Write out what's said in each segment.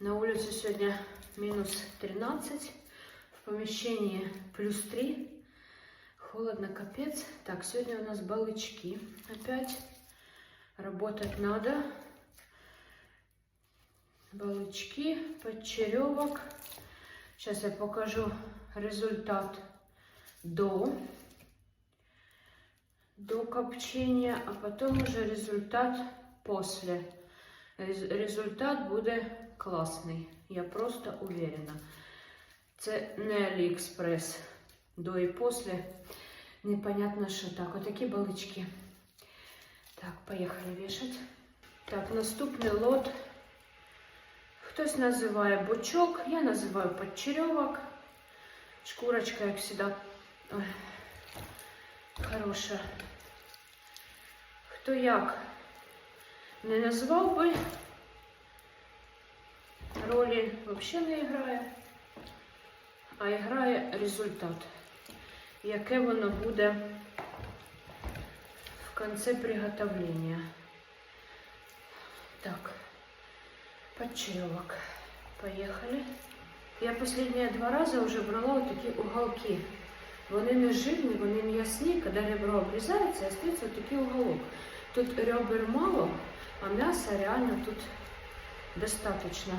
На улице сегодня минус 13, в помещении плюс 3. Холодно, капец. Так, сегодня у нас балычки опять. Работать надо. Балычки, подчеревок. Сейчас я покажу результат до, до копчения, а потом уже результат после. Рез- Результат буде класний. Я просто уверена. Це не Аліекспрес. До і після. Непонятно, що так. Отакі балички. Так, поїхали вішати. Так, наступний лот. Хтось називає бочок, я називаю подчеревок. Шкурочка, як завжди, ой, хороша. Хто як не назвав би, ролі взагалі не грає, а грає результат. Яке воно буде в кінці приготовлення. Так, подчеревок. Поехали. Я последние два рази вже брала такі уголки. Вони не жирні, вони м'ясні. Коли ребро обрізається, остається такий уголок. Тут ребер мало, а м'яса реально тут достаточно.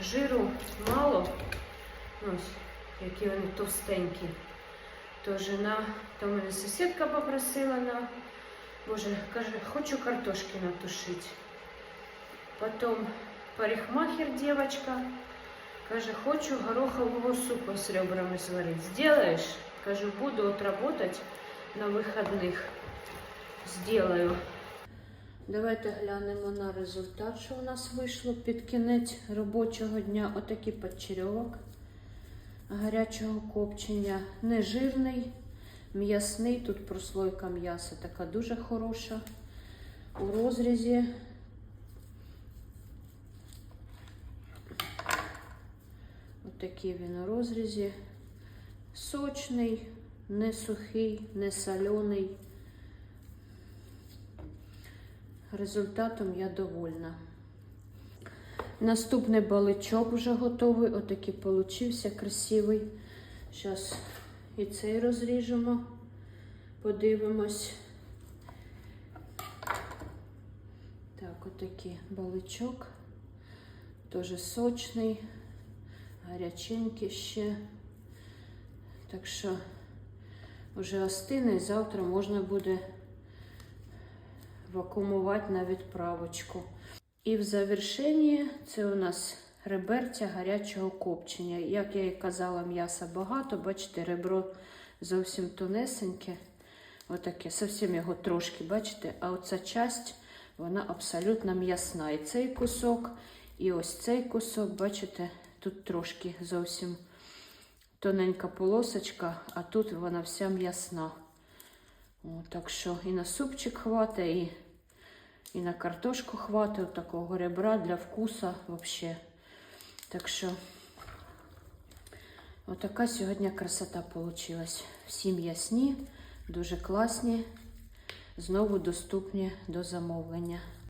Жиру мало. Ось, які вони товстенькі. То жена, то мене сусідка попросила на, боже, каже, хочу картошки натушити. Потом парикмахер девочка, каже, хочу горохового супа з ребрами зварити. Сделаєш? Кажу, буду отработать на вихідних. Сделаю. Давайте глянемо на результат, що у нас вийшло під кінець робочого дня. Отакий подчерьовок гарячого копчення. Нежирний, м'ясний. Тут прослойка м'яса така дуже хороша. У розрізі. Отакий він у розрізі. Сочний, не сухий, не солений. Результатом я довольна. Наступний баличок вже готовий. Отакий получився красивий. Зараз і цей розріжемо, подивимось. Так, отакий баличок. Теж сочний, гаряченький ще. Так що вже остине завтра можна буде вакуумувати на відправочку. І в завершенні це у нас реберця гарячого копчення. Як я і казала, м'яса багато. Бачите, ребро зовсім тонесеньке. Отаке, зовсім його трошки, бачите, а оця часть, вона абсолютно м'ясна. І цей кусок, і ось цей кусок, бачите, тут трошки зовсім тоненька полосочка, а тут вона вся м'ясна. Так що і на супчик хватить, і, і на картошку хватить такого ребра для вкуса вообще. Так що отака сьогодні красота вийшла. Всі м'ясні, дуже класні, знову доступні до замовлення.